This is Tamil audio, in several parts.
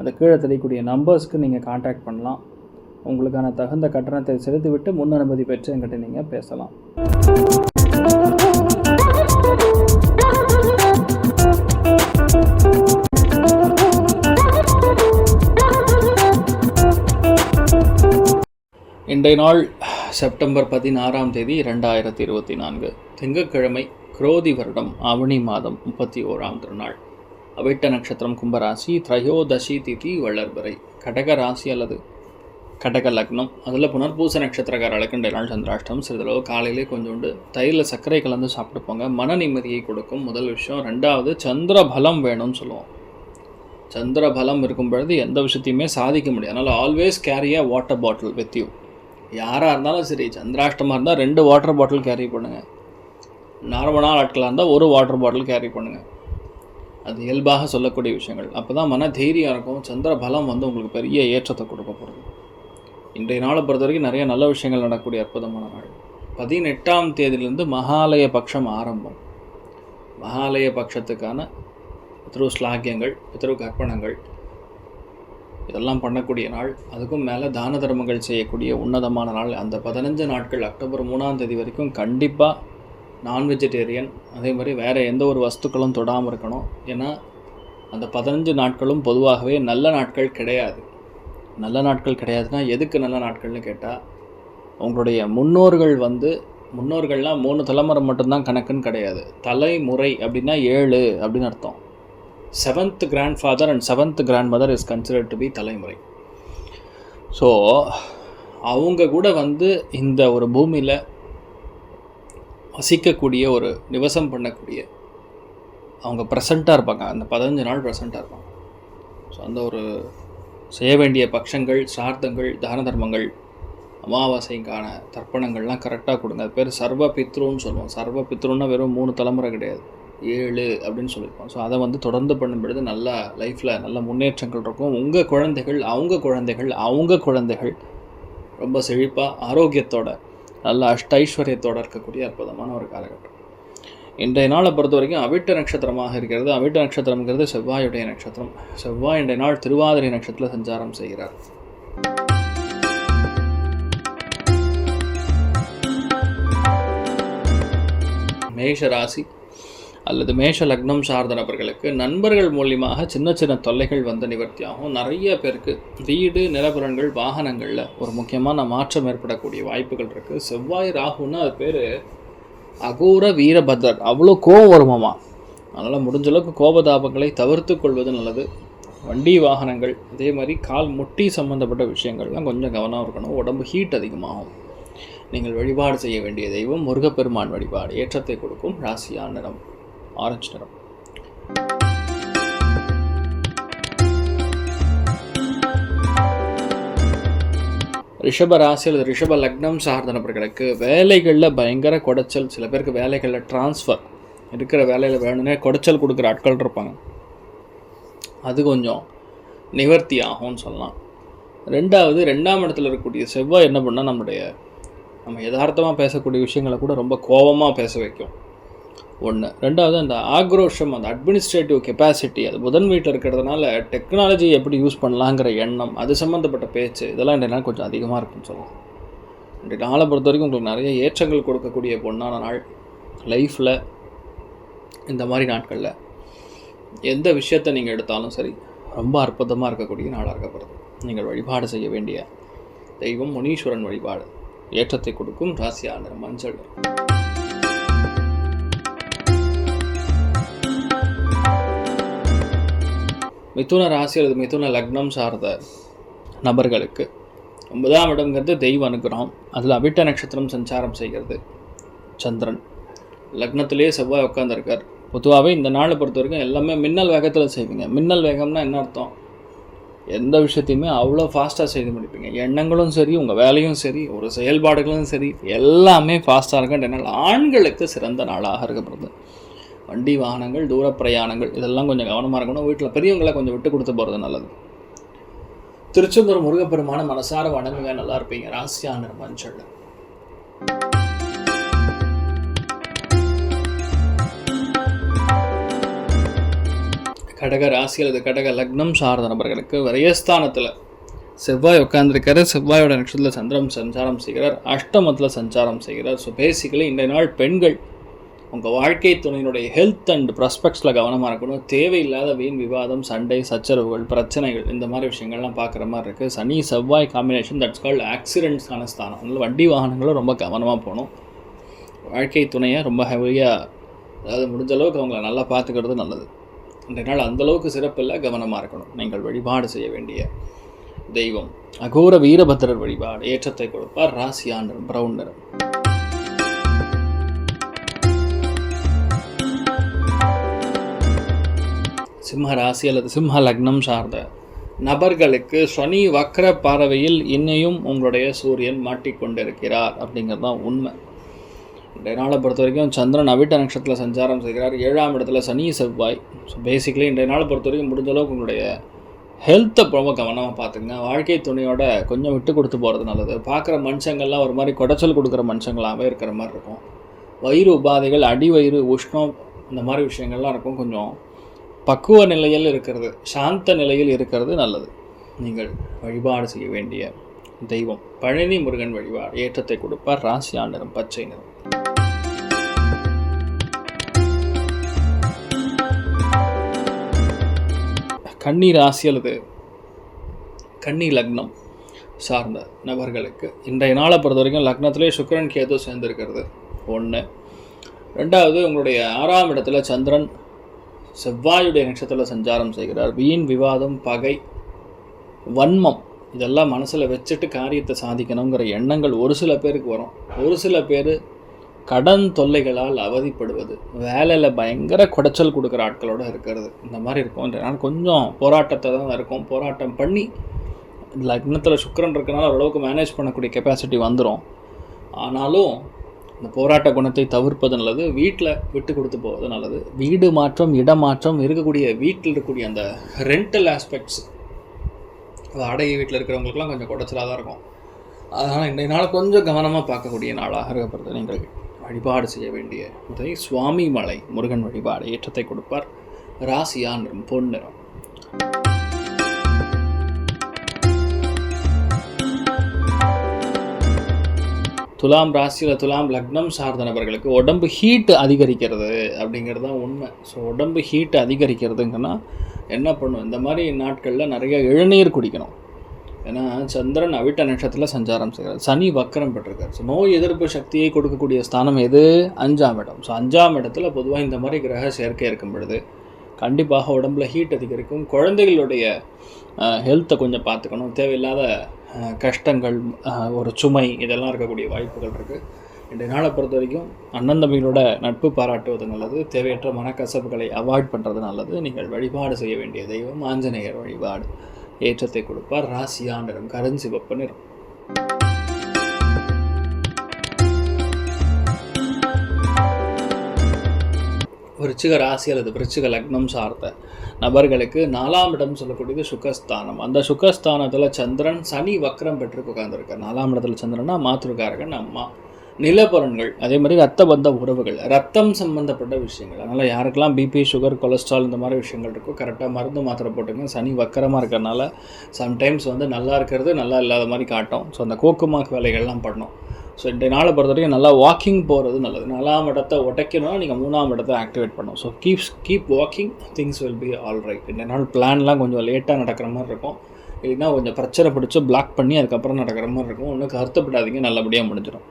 அந்த கீழே தெரியக்கூடிய நம்பர்ஸ்க்கு நீங்கள் காண்டாக்ட் பண்ணலாம். உங்களுக்கான தகுந்த கட்டணத்தை செலுத்திவிட்டு முன் அனுமதி பெற்று என்கிட்ட நீங்கள் பேசலாம். இன்றைய நாள் செப்டம்பர் பதினாறாம் தேதி இரண்டாயிரத்தி இருபத்தி நான்கு. திங்கட்கிழமை குரோதி வருடம் ஆவணி மாதம் முப்பத்தி ஓராம் திருநாள். அவிட்ட நட்சத்திரம் கும்பராசி திரையோதசி திதி வளர்பிறை. கடக ராசி அல்லது கடக லக்னம். அதில் புனர்பூச நட்சத்திரக்காரர்களுக்கு இன்றைய நாள் சந்திராஷ்டம் சிறிதளவு காலையிலே கொஞ்சோண்டு தயிரில் சர்க்கரை கலந்து சாப்பிட்டு போங்க மன நிம்மதியை கொடுக்கும். முதல் விஷயம். ரெண்டாவது சந்திர பலம் வேணும்னு சொல்லுவோம். சந்திர பலம் இருக்கும் பொழுது எந்த விஷயத்தையுமே சாதிக்க முடியும் அதனால் always carry a water bottle with you யாராக இருந்தாலும் சரி சந்திராஷ்டமாக இருந்தால் ரெண்டு வாட்டர் பாட்டில் கேரி பண்ணுங்கள் நார்மலான ஆட்களாக இருந்தால் ஒரு வாட்டர் பாட்டில் கேரி பண்ணுங்கள் அது இயல்பாக சொல்லக்கூடிய விஷயங்கள். அப்போ தான் மன தைரியம் இருக்கும். சந்திர பலம் வந்து உங்களுக்கு பெரிய ஏற்றத்தை கொடுக்க போகிறது இன்றைய நாளை பொறுத்த வரைக்கும் நிறைய நல்ல விஷயங்கள் நடக்கக்கூடிய அற்புதமான நாள். பதினெட்டாம் தேதியிலிருந்து மகாலய பட்சம் ஆரம்பம். மகாலய பட்சத்துக்கான பித்ரு ஸ்லாகியங்கள் பித்ரு கற்பனங்கள் இதெல்லாம் பண்ணக்கூடிய நாள். அதுக்கும் மேலே தான தர்மங்கள் செய்யக்கூடிய உன்னதமான நாள். அந்த பதினஞ்சு நாட்கள் அக்டோபர் மூணாம் தேதி வரைக்கும் கண்டிப்பாக நான் வெஜிடேரியன் அதே மாதிரி வேறு எந்த ஒரு வஸ்துக்களும் தொடாமல் இருக்கணும். ஏன்னா அந்த பதினஞ்சு நாட்களும் பொதுவாகவே நல்ல நாட்கள் கிடையாது. நல்ல நாட்கள் கிடையாதுன்னா எதுக்கு நல்ல நாட்கள்னு கேட்டால் உங்களுடைய முன்னோர்கள் வந்து முன்னோர்கள்லாம் மூணு தலைமுறை மட்டும்தான் கணக்குன்னு கிடையாது. தலைமுறை அப்படின்னா ஏழு அப்படின்னு அர்த்தம். Seventh grandfather and seventh grandmother is considered to be தலைமுறை. ஸோ அவங்க கூட வந்து இந்த ஒரு பூமியில் வசிக்கக்கூடிய ஒரு நிவசம் பண்ணக்கூடிய அவங்க ப்ரெசண்ட்டாக இருப்பாங்க. அந்த பதினஞ்சு நாள் ப்ரெசண்ட்டாக இருப்பாங்க. ஸோ அந்த ஒரு செய்ய வேண்டிய பட்சங்கள் சார்த்தங்கள் தான தர்மங்கள் அமாவாசைக்கான தர்ப்பணங்கள்லாம் கரெக்டாக கொடுங்க. அது பேர் சர்வ பித்ருன்னு சொல்லுவோம். சர்வ பித்ருன்னா வெறும் மூணு தலைமுறை கிடையாது. ஏழு அப்படின்னு சொல்லியிருப்போம். ஸோ அதை வந்து தொடர்ந்து பண்ணும் பொழுது நல்ல லைஃப்பில் நல்ல முன்னேற்றங்கள் இருக்கும். உங்கள் குழந்தைகள் அவங்க குழந்தைகள் அவங்க குழந்தைகள் ரொம்ப செழிப்பாக ஆரோக்கியத்தோட நல்ல அஷ்டைஸ்வர்யத்தோடு இருக்கக்கூடிய அற்புதமான ஒரு காலகட்டம். இன்றைய நாளை பொறுத்த வரைக்கும் அவிட்ட நட்சத்திரமாக இருக்கிறது. அவிட்ட நட்சத்திரம்ங்கிறது செவ்வாயுடைய நட்சத்திரம். செவ்வாய் இன்றைய நாள் திருவாதிரை நட்சத்திரத்தில் சஞ்சாரம் செய்கிறார். மேஷ ராசி அல்லது மேஷ லக்னம் சார்ந்த நபர்களுக்கு நண்பர்கள் மூலியமாக சின்ன சின்ன தொல்லைகள் வந்து நிவர்த்தியாகும். நிறைய பேருக்கு வீடு நிலபுரங்கள் வாகனங்களில் ஒரு முக்கியமான மாற்றம் ஏற்படக்கூடிய வாய்ப்புகள் இருக்குது செவ்வாய் ராகுன்னா அது பேர் அகோர வீரபத்ரர். அவ்வளோ கோபம் வருமாமா அதனால் முடிஞ்ச அளவுக்கு கோபதாபங்களை தவிர்த்து கொள்வது நல்லது. வண்டி வாகனங்கள் அதே மாதிரி கால் முட்டி சம்மந்தப்பட்ட விஷயங்கள்லாம் கொஞ்சம் கவனம் இருக்கணும். உடம்பு ஹீட் அதிகமாகும். நீங்கள் வழிபாடு செய்ய வேண்டிய தெய்வம் முருகப்பெருமான் வழிபாடு. ஏற்றத்தை கொடுக்கும் ராசியான நிறம். ஆரஞ்சு நிறம் ரிஷப ராசி அல்லது ரிஷப லக்னம் சார்ந்த நபர்களுக்கு வேலைகளில் பயங்கர குடைச்சல். சில பேருக்கு வேலைகளில் டிரான்ஸ்ஃபர் இருக்கிற வேலையில் வேணும்னே குடைச்சல் கொடுக்குற ஆட்கள் இருப்பாங்க. அது கொஞ்சம் நிவர்த்தி ஆகும்னு சொல்லலாம். ரெண்டாவது ரெண்டாம் இடத்துல இருக்கக்கூடிய செவ்வாய் என்ன பண்ணால் நம்முடைய நம்ம யதார்த்தமாக பேசக்கூடிய விஷயங்களை கூட ரொம்ப கோபமாக பேச வைக்கும். ஒன்று ரெண்டாவது அந்த ஆக்ரோஷம் அந்த அட்மினிஸ்ட்ரேட்டிவ் கெப்பாசிட்டி அது புதன் வீட்டில் இருக்கிறதுனால டெக்னாலஜி எப்படி யூஸ் பண்ணலாங்கிற எண்ணம் அது சம்மந்தப்பட்ட பேச்சு இதெல்லாம் என்னென்னா கொஞ்சம் அதிகமாக இருக்குன்னு சொல்லலாம் இன்றைய நாளை பொறுத்த வரைக்கும் உங்களுக்கு நிறைய ஏற்றங்கள் கொடுக்கக்கூடிய பொண்ணான நாள். லைஃப்பில் இந்த மாதிரி நாட்களில் எந்த விஷயத்தை நீங்கள் எடுத்தாலும் சரி ரொம்ப அற்புதமாக இருக்கக்கூடிய நாளாக இருக்கப்படுது நீங்கள் வழிபாடு செய்ய வேண்டிய தெய்வம் முனீஸ்வரன் வழிபாடு. ஏற்றத்தை கொடுக்கும் ராசியான மஞ்சள். மிதுன ராசி அல்லது மிதுன லக்னம் சார்ந்த நபர்களுக்கு ஒன்பதாம் இடம்ங்கிறது தெய்வ அனுகிரகம். அதில் அபிட்ட நட்சத்திரம் சஞ்சாரம் செய்கிறது சந்திரன். லக்னத்திலே செவ்வாய் உட்காந்துருக்கார் பொதுவாகவே இந்த நாளை பொறுத்த வரைக்கும் எல்லாமே மின்னல் வேகத்தில் செய்வீங்க. மின்னல் வேகம்னா என்ன அர்த்தம்? எந்த விஷயத்தையுமே அவ்வளோ ஃபாஸ்ட்டாக செய்து முடிப்பீங்க. எண்ணங்களும் சரி உங்கள் வேலையும் சரி ஒரு செயல்பாடுகளும் சரி எல்லாமே ஃபாஸ்ட்டாக இருக்குன்றனால ஆண்களுக்கு சிறந்த நாளாக இருக்கப்படுது வண்டி வாகனங்கள் தூர பிரயாணங்கள் இதெல்லாம் கொஞ்சம் கவனமாக இருக்கணும். வீட்டில் பெரியவங்களை கொஞ்சம் விட்டு கொடுத்து போகிறது நல்லது. திருச்செந்தூர் முருகப்பெருமான மனசார வணங்குங்க. நல்லா இருப்பீங்க. ராசியான மஞ்சள் கடக ராசி அல்லது கடக லக்னம் சார்ந்த நபர்களுக்கு விரயஸ்தானத்தில் செவ்வாய் உட்கார்ந்துருக்காரு. செவ்வாயோட நட்சத்திரத்தில் சந்திரம் சஞ்சாரம் செய்கிறார். அஷ்டமத்தில் சஞ்சாரம் செய்கிறார். ஸோ பேசிக்கலி இன்றைய நாள் பெண்கள் உங்கள் வாழ்க்கை துணையினுடைய ஹெல்த் அண்ட் ப்ராஸ்பெக்ட்ஸில் கவனமாக இருக்கணும். தேவையில்லாத வீண் விவாதம் சண்டை சச்சரவுகள் பிரச்சனைகள் இந்த மாதிரி விஷயங்கள்லாம் பார்க்குற மாதிரி இருக்குது சனி செவ்வாய் காம்பினேஷன் தட்ஸ் கால்ட் ஆக்சிடென்ட்ஸான ஸ்தானம். அதனால் வண்டி வாகனங்களும் ரொம்ப கவனமாக போகணும். வாழ்க்கை துணையை ரொம்ப ஹெவியாக அதாவது முடிஞ்ச அளவுக்கு அவங்கள நல்லா பார்த்துக்கிறது நல்லது. இன்றைய நாள் அந்தளவுக்கு சிறப்பில்லை கவனமாக இருக்கணும். நீங்கள் வழிபாடு செய்ய வேண்டிய தெய்வம். அகோர வீரபத்திரர் வழிபாடு. ஏற்றத்தை கொடுப்பார் ராசியாண்டரும் நிறம் சிம்ம ராசி அல்லது சிம்ம லக்னம் சார்ந்த நபர்களுக்கு சனி வக்கர பார்வையில் இன்னையும் உங்களுடைய சூரியன் மாட்டிக்கொண்டிருக்கிறார் அப்படிங்கிறது தான் உண்மை. இன்றைய நாளை பொறுத்த வரைக்கும் சந்திரன் அவிட்ட நட்சத்திரத்தில் சஞ்சாரம் செய்கிறார். ஏழாம் இடத்துல சனி செவ்வாய். ஸோ பேசிக்கலி இன்றைய நாளை பொறுத்த வரைக்கும் முடிஞ்ச அளவுக்கு உங்களுடைய ஹெல்த்தை ரொம்ப கவனமாக பார்த்துங்க. வாழ்க்கை துணையோட கொஞ்சம் விட்டு கொடுத்து போகிறது நல்லது. பார்க்குற மனுஷங்கள்லாம் ஒரு மாதிரி குடைச்சல் கொடுக்குற மனுஷங்களாகவே இருக்கிற மாதிரி இருக்கும். வயிறு உபாதைகள் அடி வயிறு உஷ்ணம் இந்த மாதிரி விஷயங்கள்லாம் இருக்கும் கொஞ்சம். பக்குவ நிலையில் இருக்கிறது சாந்த நிலையில் இருக்கிறது நல்லது. நீங்கள் வழிபாடு செய்ய வேண்டிய தெய்வம் பழனி முருகன் வழிபாடு ஏற்றத்தை கொடுப்பார். ராசி ஆண்டரும் பச்சை நிறம். கன்னி ராசி அல்லது கன்னி லக்னம் சார்ந்த நபர்களுக்கு இன்றைய நாளை பொறுத்த வரைக்கும் லக்னத்திலே சுக்கிரன் கேது சேர்ந்துருக்கிறது. ஒன்று ரெண்டாவது உங்களுடைய ஆறாம் இடத்துல சந்திரன் செவ்வாயுடைய நட்சத்திரத்தில் சஞ்சாரம் செய்கிறார். வீண் விவாதம் பகை வன்மம் இதெல்லாம் மனசில் வச்சுட்டு காரியத்தை சாதிக்கணுங்கிற எண்ணங்கள் ஒரு சில பேருக்கு வரும். ஒரு சில பேர் கடன் தொல்லைகளால் அவதிப்படுவது வேலையில் பயங்கர குடைச்சல் கொடுக்குற ஆட்களோடு இருக்கிறது. இந்த மாதிரி இருக்கும். நான் கொஞ்சம் போராட்டத்தை தான் இருக்கும். போராட்டம் பண்ணி லக்னத்தில் சுக்கரன் இருக்கனால ஓரளவுக்கு மேனேஜ் பண்ணக்கூடிய கெப்பாசிட்டி வந்துடும் ஆனாலும் இந்த போராட்ட குணத்தை தவிர்ப்பது நல்லது. வீட்டில் விட்டு கொடுத்து போவது நல்லது. வீடு மாற்றம் இடமாற்றம் இருக்கக்கூடிய வீட்டில் இருக்கக்கூடிய அந்த ரெண்டல் ஆஸ்பெக்ட்ஸ் வாடகை வீட்டில் இருக்கிறவங்களுக்குலாம் கொஞ்சம் குடைச்சலாக தான் இருக்கும். அதனால் இன்றைய நாள் கொஞ்சம் கவனமாக பார்க்கக்கூடிய நாளாக இருக்கப்படுது நீங்கள் வழிபாடு செய்ய வேண்டிய முதலை சுவாமி மலை முருகன் வழிபாடு ஏற்றத்தை கொடுப்பார். ராசியா நிறம் பொன் நிறம். துலாம் ராசியில் துலாம் லக்னம் சார்ந்த நபர்களுக்கு உடம்பு ஹீட் அதிகரிக்கிறது அப்படிங்கிறது தான் உண்மை. ஸோ உடம்பு ஹீட் அதிகரிக்கிறதுங்கன்னா என்ன பண்ணும்? இந்த மாதிரி நாட்களில் நிறைய இளநீர் குடிக்கணும். ஏன்னா சந்திரன் அவிட்ட நட்சத்திரத்தில் சஞ்சாரம் செய்கிறார். சனி வக்கரம் பெற்றிருக்கார். ஸோ நோய் எதிர்ப்பு சக்தியை கொடுக்கக்கூடிய ஸ்தானம் எது? அஞ்சாம் இடம். ஸோ அஞ்சாம் இடத்துல பொதுவாக இந்த மாதிரி கிரக சேர்க்கை இருக்கும் பொழுது கண்டிப்பாக உடம்புல ஹீட் அதிகரிக்கும். குழந்தைகளுடைய ஹெல்த்தை கொஞ்சம் பார்த்துக்கணும். தேவையில்லாத கஷ்டங்கள் ஒரு சுமை இதெல்லாம் இருக்கக்கூடிய வாய்ப்புகள் இருக்குது இன்றைய நாளை பொறுத்த வரைக்கும் அண்ணன் தம்பிகளோட நட்பு பாராட்டுவது நல்லது தேவையற்ற மனக்கசப்புகளை அவாய்ட் பண்ணுறது நல்லது. நீங்கள் வழிபாடு செய்ய வேண்டிய தெய்வம் ஆஞ்சநேயர் வழிபாடு. ஏற்றத்தை கொடுப்பார். ராசியா நிறம் கருஞ்சிவப்பு நிறம். விருச்சிக ராசி அல்லது விருச்சிக லக்னம் சார்ந்த நபர்களுக்கு நாலாம் இடம் சொல்லக்கூடியது சுகஸ்தானம். அந்த சுகஸ்தானத்தில் சந்திரன் சனி வக்ரம் பெற்று உட்கார்ந்துருக்கார். நாலாம் இடத்துல சந்திரனா மாத்திருக்காரகன் அம்மா. நிலப்பரன்கள் அதே மாதிரி ரத்த பந்த உறவுகள் ரத்தம் சம்பந்தப்பட்ட விஷயங்கள். அதனால் யாருக்கெல்லாம் பிபி சுகர் கொலஸ்ட்ரால் இந்த மாதிரி விஷயங்கள் இருக்கோ கரெக்டாக மருந்து மாத்திரை போட்டுங்க. சனி வக்கரமாக இருக்கிறனால சம்டைம்ஸ் வந்து நல்லா இருக்கிறது நல்லா இல்லாத மாதிரி காட்டும். ஸோ அந்த கோக்குமாக்கு வேலைகள்லாம் பண்ணணும் ஸோ இந்த நாளை பொறுத்த வரைக்கும் நல்லா வாக்கிங் போகிறது நல்லது. நாலாம் இடத்தை உடைக்கணும்னா நீங்கள் மூணாம் இடத்தை ஆக்டிவேட் பண்ணணும். So keeps keep walking things will be all right இந்த நாள் பிளான்லாம் கொஞ்சம் லேட்டாக நடக்கிற மாதிரி இருக்கும். இல்லைன்னா கொஞ்சம் பிரச்சனை பிடிச்சி பிளாக் பண்ணி அதுக்கப்புறம் நடக்கிற மாதிரி இருக்கும். ஒன்றும் கருத்தப்படாதீங்க நல்லபடியாக முடிஞ்சிடும்.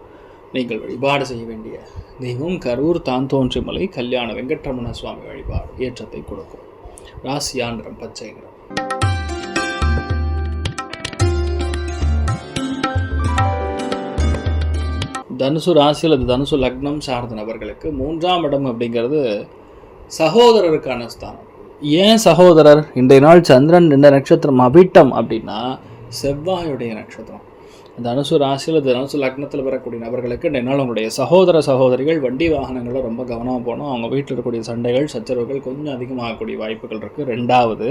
நீங்கள் வழிபாடு செய்ய வேண்டிய தெய்வம் கரூர் தாந்தோன்றி மலை கல்யாண வெங்கட்ரமண சுவாமி வழிபாடு ஏற்றத்தை கொடுக்கும். ராசியான்றம் பச்சை நிறம். தனுசு ராசி அல்லது தனுசு லக்னம் சார்ந்த நபர்களுக்கு மூன்றாம் இடம் அப்படிங்கிறது சகோதரருக்கான ஸ்தானம். ஏன் சகோதரர்? இன்றைய நாள் சந்திரன் இந்த நட்சத்திரம் அபிட்டம் அப்படின்னா செவ்வாயுடைய நட்சத்திரம். தனுசு ராசியில் தனுசு லக்னத்தில் வரக்கூடிய நபர்களுக்கு இன்றைய நாள் உங்களுடைய சகோதர சகோதரிகள் வண்டி வாகனங்களில் ரொம்ப கவனமாக போகணும். அவங்க வீட்டில் இருக்கக்கூடிய சண்டைகள் சச்சரவுகள் கொஞ்சம் அதிகமாகக்கூடிய வாய்ப்புகள் இருக்குது ரெண்டாவது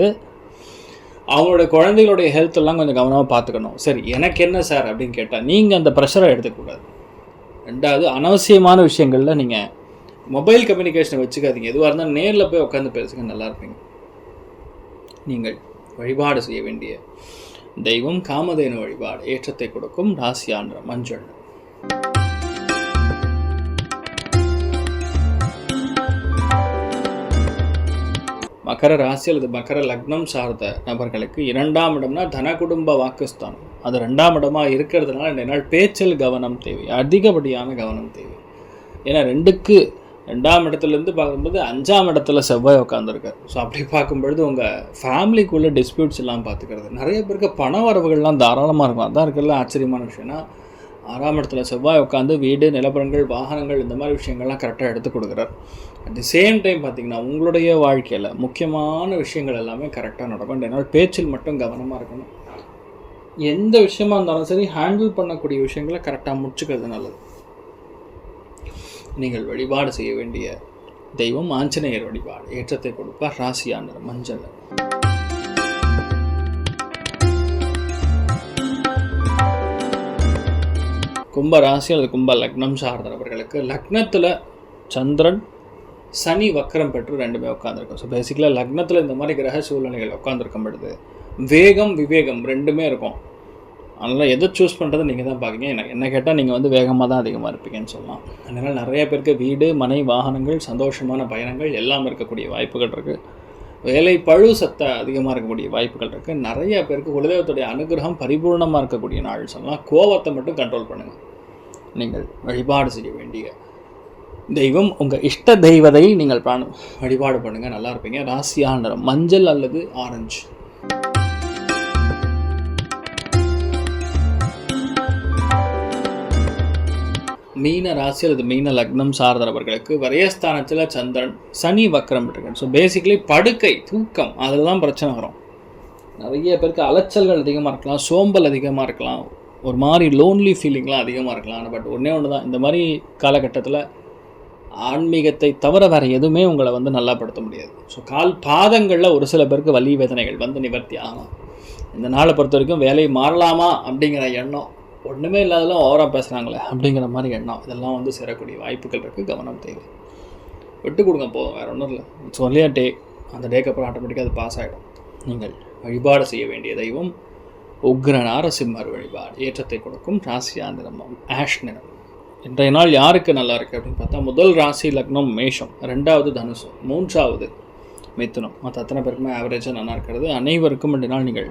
அவங்களோட குழந்தைகளுடைய ஹெல்த் எல்லாம் கொஞ்சம் கவனமாக பார்த்துக்கணும். சரி எனக்கு என்ன சார் அப்படின்னு கேட்டால் நீங்கள் அந்த ப்ரெஷரை எடுத்துக்கக்கூடாது. ரெண்டாவது அனவசியமான விஷயங்களில் நீங்கள் மொபைல் கம்யூனிகேஷனை வச்சுக்காதீங்க. எதுவாக இருந்தால் நேரில் போய் உட்காந்து பேசுங்க நல்லா இருப்பீங்க. நீங்கள் வழிபாடு செய்ய வேண்டிய தெய்வம் காமதேனு வழிபாடு ஏற்றத்தை கொடுக்கும் ராசியான்ற மஞ்சள். மகர ராசி அல்லது மகர லக்னம் சார்ந்த நபர்களுக்கு இரண்டாம் இடம்னா தன குடும்ப வாக்குஸ்தானம். அது ரெண்டாம் இடமாக இருக்கிறதுனால என்னால் நாள் பேச்சில் கவனம் தேவை அதிகப்படியான கவனம் தேவை. ஏன்னா ரெண்டுக்கு ரெண்டாம் இடத்துலேருந்து பார்க்கும்போது அஞ்சாம் இடத்துல செவ்வாய் உட்காந்துருக்காரு ஸோ அப்படி பார்க்கும்பொழுது உங்கள் ஃபேமிலிக்குள்ளே டிஸ்பியூட்ஸ் எல்லாம் பார்த்துக்கிறது. நிறைய பேருக்கு பண வரவுகள்லாம் தாராளமாக இருக்கும். அதான் இருக்கிறதுல ஆச்சரியமான விஷயம்னா ஆறாம் இடத்துல செவ்வாய் உட்காந்து வீடு நிலப்பரங்கள் வாகனங்கள் இந்த மாதிரி விஷயங்கள்லாம் கரெக்டாக எடுத்து கொடுக்குறார். அட் தி சேம் டைம் பார்த்தீங்கன்னா உங்களுடைய வாழ்க்கையில் முக்கியமான விஷயங்கள் எல்லாமே கரெக்டாக நடக்கும். என்னால் பேச்சில் மட்டும் கவனமாக இருக்கணும். எந்த விஷயமா இருந்தாலும் சரி ஹேண்டில் பண்ணக்கூடிய விஷயங்களை கரெக்டாக முடிச்சுக்கிறது நல்லது. நீங்கள் வழிபாடு செய்ய வேண்டிய தெய்வம் ஆஞ்சநேயர் வழிபாடு. ஏற்றத்தை கொடுப்பார் ராசியான மஞ்சள். கும்ப ராசி அல்லது கும்ப லக்னம் சார்ந்த நபர்களுக்கு லக்னத்தில் சந்திரன் சனி வக்கரம் பெற்று ரெண்டுமே உட்காந்துருக்கும் ஸோ பேசிக்கலாக லக்னத்தில் இந்த மாதிரி கிரக சூழ்நிலைகள் உட்காந்துருக்கும் பொழுது வேகம் விவேகம் ரெண்டுமே இருக்கும். அதனால் எதை சூஸ் பண்ணுறது நீங்கள் தான் பார்க்குறீங்க எனக்கு என்ன கேட்டால் நீங்கள் வந்து வேகமாக தான் அதிகமாக இருப்பீங்கன்னு சொல்லலாம். அதனால் நிறைய பேருக்கு வீடு மனை வாகனங்கள் சந்தோஷமான பயணங்கள் எல்லாம் இருக்கக்கூடிய வாய்ப்புகள் இருக்குது வேலை பழு சத்த அதிகமாக இருக்கக்கூடிய வாய்ப்புகள் இருக்குது நிறைய பேருக்கு குலதெய்வத்துடைய அனுகிரகம் பரிபூர்ணமாக இருக்கக்கூடிய நாள் சொல்லலாம். கோவத்தை மட்டும் கண்ட்ரோல் பண்ணுங்கள் நீங்கள் வழிபாடு செய்ய வேண்டிய தெய்வம் உங்கள் இஷ்ட தெய்வதை நீங்கள் பிராணம் வழிபாடு பண்ணுங்கள் நல்லா இருப்பீங்க. ராசியான நிறம் மஞ்சள் அல்லது ஆரஞ்சு மீன ராசி அல்லது மீன லக்னம் சார்ந்தவர்களுக்கு வரையஸ்தானத்தில் சந்திரன் சனி வக்கரம் இருக்கு. ஸோ பேசிக்கலி படுக்கை தூக்கம் அதில் தான் பிரச்சனை வரும். நிறைய பேருக்கு அலைச்சல்கள் அதிகமாக இருக்கலாம் சோம்பல் அதிகமாக இருக்கலாம். ஒரு மாதிரி லோன்லி ஃபீலிங்லாம் அதிகமாக இருக்கலாம். பட் ஒன்றே ஒன்று தான் இந்த மாதிரி காலகட்டத்தில் ஆன்மீகத்தை தவிர வேறு எதுவுமே உங்களை வந்து நல்லா படுத்த முடியாது. ஸோ கால் பாதங்களில் ஒரு சில பேருக்கு வலி வேதனைகள் வந்து நிவர்த்தி ஆகலாம் இந்த நாளை பொறுத்த வரைக்கும் வேலை மாறலாமா அப்படிங்கிற எண்ணம் ஒன்றுமே இல்லாதெல்லாம் ஓவராக பேசுகிறாங்களே அப்படிங்கிற மாதிரி எண்ணம். இதெல்லாம் வந்து சேரக்கூடிய வாய்ப்புகள் இருக்குது கவனம் தேவை. விட்டு கொடுங்க போதும் வேறு ஒன்றும் இல்லை. இட்ஸ் ஒன்லி அ டே அந்த டேக்கு அப்புறம் ஆட்டோமேட்டிக்காக அது பாஸ் ஆகிடும் நீங்கள் வழிபாடு செய்ய வேண்டிய தெய்வம் உக்ர நாரசிம்மர் வழிபாடு. ஏற்றத்தை கொடுக்கும் ராசியா நிறமம் ஆஷ் நிறம். இன்றைய நாள் யாருக்கு நல்லா இருக்குது அப்படின்னு பார்த்தா முதல் ராசி லக்னம் மேஷம் ரெண்டாவது தனுசு மூன்றாவது மித்துனம் மற்ற அத்தனை பேருக்குமே ஆவரேஜாக நல்லா இருக்கிறது. அனைவருக்கும் ரெண்டு நாள் நீங்கள்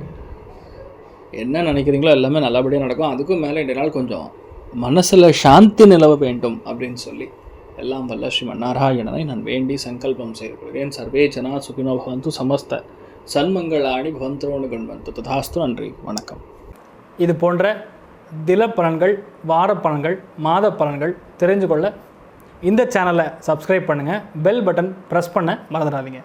என்ன நினைக்கிறீங்களோ எல்லாமே நல்லபடியாக நடக்கும். அதுக்கும் மேலே ரெண்டு நாள் கொஞ்சம் மனசில் சாந்தி நிலவ வேண்டும் அப்படின்னு சொல்லி எல்லாம் வல்ல ஸ்ரீமன் நாராயணனை நான் வேண்டி சங்கல்பம் செய்து கொள்கிறேன். சர்வே ஜனா சுகினோ பவந்து சமஸ்த சன்மங்களாணி பவந்தரோனு கண்பந்து ததாஸ்து நன்றி வணக்கம். இது போன்ற தில பலன்கள் வார பலன்கள் மாத பலன்கள் தெரிஞ்சு கொள்ள இந்த சேனலை சப்ஸ்கிரைப் பண்ணுங்கள் பெல் பட்டன் ப்ரெஸ் பண்ண மறந்துடாதீங்க.